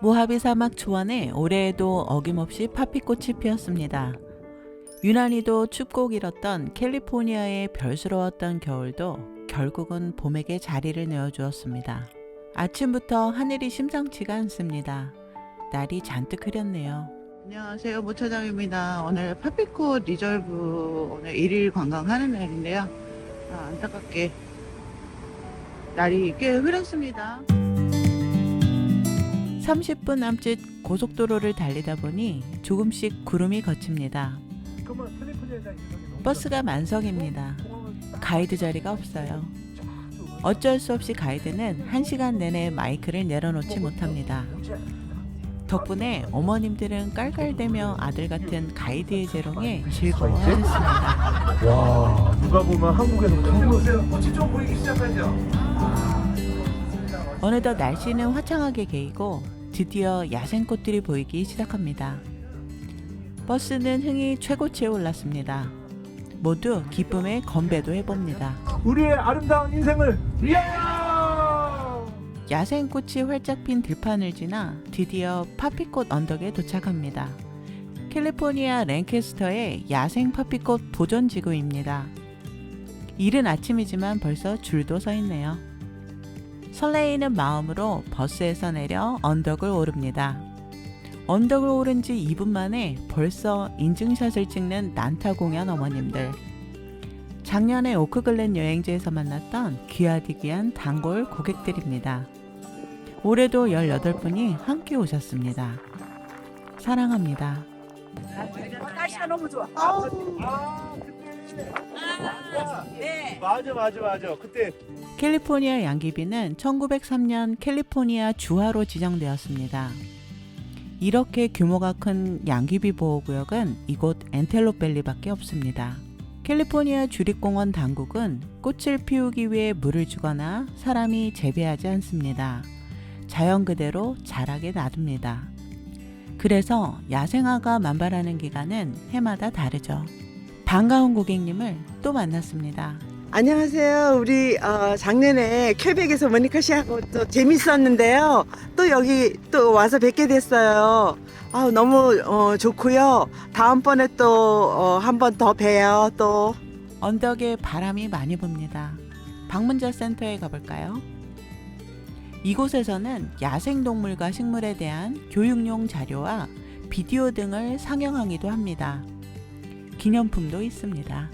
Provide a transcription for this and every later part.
모하비 사막 초원에 올해에도 어김없이 파피꽃이 피었습니다. 유난히도 춥고 길었던 캘리포니아의 별스러웠던 겨울도 결국은 봄에게 자리를 내어주었습니다. 아침부터 하늘이 심상치가 않습니다. 날이 잔뜩 흐렸네요. 안녕하세요. 모차장입니다. 오늘 파피꽃 리저브 오늘 1일 관광하는 날인데요. 아, 안타깝게 날이 꽤 흐렸습니다. 30분 남짓 고속도로를 달리다 보니 조금씩 구름이 걷힙니다. 버스가 만석입니다. 가이드 자리가 없어요. 어쩔 수 없이 가이드는 1시간 내내 마이크를 내려놓지 못합니다. 덕분에 어머님들은 깔깔대며 아들 같은 가이드의 재롱에 즐거워하셨습니다. 와 누가 보면 한국에서 한국 꽃이 좀 보이기 시작하죠. 어느덧 날씨는 화창하게 개이고 드디어 야생꽃들이 보이기 시작합니다. 버스는 흥이 최고치에 올랐습니다. 모두 기쁨에 건배도 해봅니다. 우리의 아름다운 인생을 야생꽃이 활짝 핀 들판을 지나 드디어 파피꽃 언덕에 도착합니다. 캘리포니아 랭캐스터의 야생 파피꽃 보존 지구입니다. 이른 아침이지만 벌써 줄도 서 있네요. 설레이는 마음으로 버스에서 내려 언덕을 오릅니다. 언덕을 오른 지 2분 만에 벌써 인증샷을 찍는 난타 공연 어머님들. 작년에 오크글랜 여행지에서 만났던 귀하디귀한 단골 고객들입니다. 올해도 18분이 함께 오셨습니다. 사랑합니다. 날씨가 너무 좋아. 아 그때 네. 맞아 맞아 맞아 그때 캘리포니아 양귀비는 1903년 캘리포니아 주화로 지정되었습니다. 이렇게 규모가 큰 양귀비 보호구역은 이곳 엔텔로밸리밖에 없습니다. 캘리포니아 주립공원 당국은 꽃을 피우기 위해 물을 주거나 사람이 재배하지 않습니다. 자연 그대로 자라게 놔둡니다. 그래서 야생화가 만발하는 기간은 해마다 다르죠. 반가운 고객님을 또 만났습니다. 안녕하세요. 우리 어, 작년에 퀘벡에서 모니카 씨하고 또 재밌었는데요. 또 여기 또 와서 뵙게 됐어요. 아, 너무 어, 좋고요. 다음번에 또 어, 한번 더 봬요. 또. 언덕에 바람이 많이 붑니다. 방문자 센터에 가볼까요? 이곳에서는 야생동물과 식물에 대한 교육용 자료와 비디오 등을 상영하기도 합니다. 기념품도 있습니다.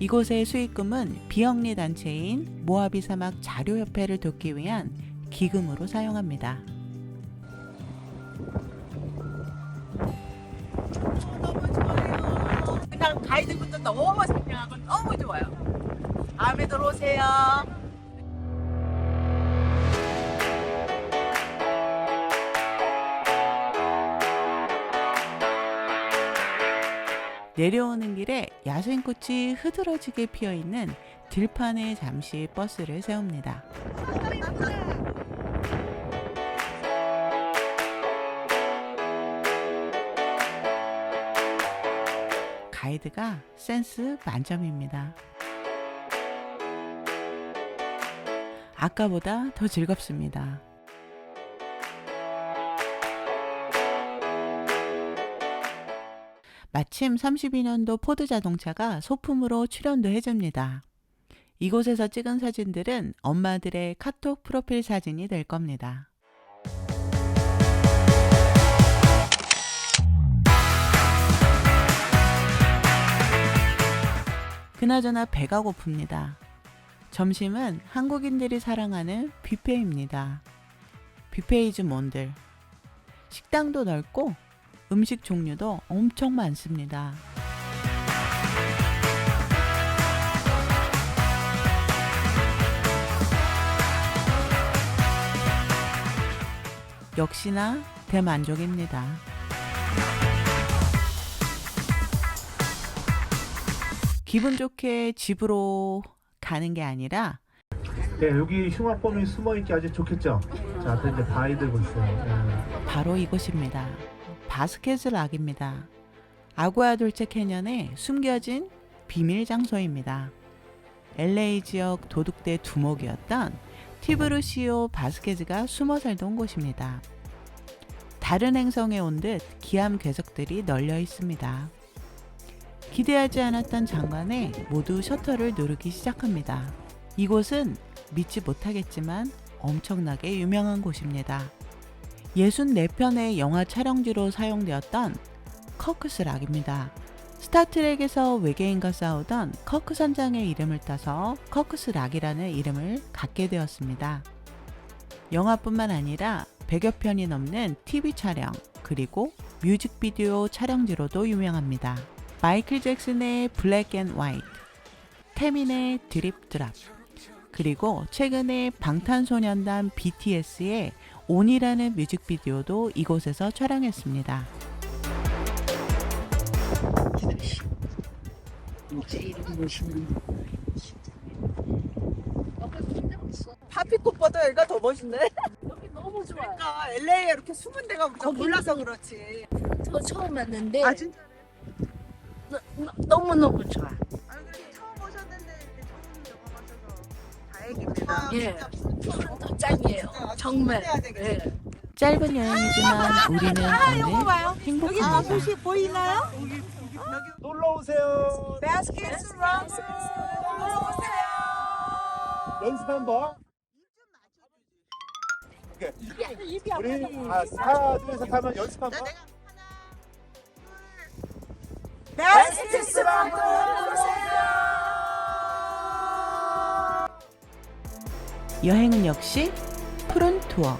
이곳의 수익금은 비영리 단체인 모하비 사막 자료협회를 돕기 위한 기금으로 사용합니다. 너무 좋아요. 그냥 가이드분도 너무 상냥하고 너무 좋아요. 다음에 들어오세요. 내려오는 길에 야생꽃이 흐드러지게 피어 있는 들판에 잠시 버스를 세웁니다. 가이드가 센스 만점입니다. 아까보다 더 즐겁습니다. 마침 32년도 포드 자동차가 소품으로 출연도 해줍니다. 이곳에서 찍은 사진들은 엄마들의 카톡 프로필 사진이 될 겁니다. 그나저나 배가 고픕니다. 점심은 한국인들이 사랑하는 뷔페입니다. 뷔페이즈 뭔들. 식당도 넓고 음식 종류도 엄청 많습니다. 역시나 대만족입니다. 기분 좋게 집으로 가는 게 아니라 네, 여기 흉악범이 숨어있기 아주 좋겠죠 자 앞에 이제 바위 들고 있어요 네. 바로 이곳입니다. 바스켓을 락입니다. 아구아 돌체 캐년에 숨겨진 비밀 장소입니다. LA 지역 도둑대 두목이었던 티브루시오 바스케즈가 숨어 살던 곳입니다. 다른 행성에 온 듯 기암 괴석들이 널려 있습니다. 기대하지 않았던 장관에 모두 셔터를 누르기 시작합니다. 이곳은 믿지 못하겠지만 엄청나게 유명한 곳입니다. 64편의 영화 촬영지로 사용되었던 커크스 락입니다. 스타트랙에서 외계인과 싸우던 커크 선장의 이름을 따서 커크스 락이라는 이름을 갖게 되었습니다. 영화뿐만 아니라 100여 편이 넘는 TV 촬영, 그리고 뮤직비디오 촬영지로도 유명합니다. 마이클 잭슨의 블랙 앤 화이트, 태민의 드립 드랍, 그리고 최근에 방탄소년단 BTS의 온이라는 뮤직비디오도 이곳에서 촬영했습니다. 파피꽃보다 여기가 더 멋있네. 여기 너무 좋아. 그러니까 LA에 이렇게 숨은 데가 우리가 몰라서 그렇지. 저 처음 왔는데 아 진짜 너무 너무 좋아. 처음 오셨는데 이렇게 좋은 영화 가셔서 다행입니다. 예, 더. 정말. 예. 짧은 여행이지만 우리는 오늘 행복합니다. 보이나요? 놀러 오세요. 바스켓스 런스 오세요. 연습 한번. 오케이. 우리 아, 하나 둘셋 하면 연습 한번. 런스 오세요. 여행은 역시 푸른 투어.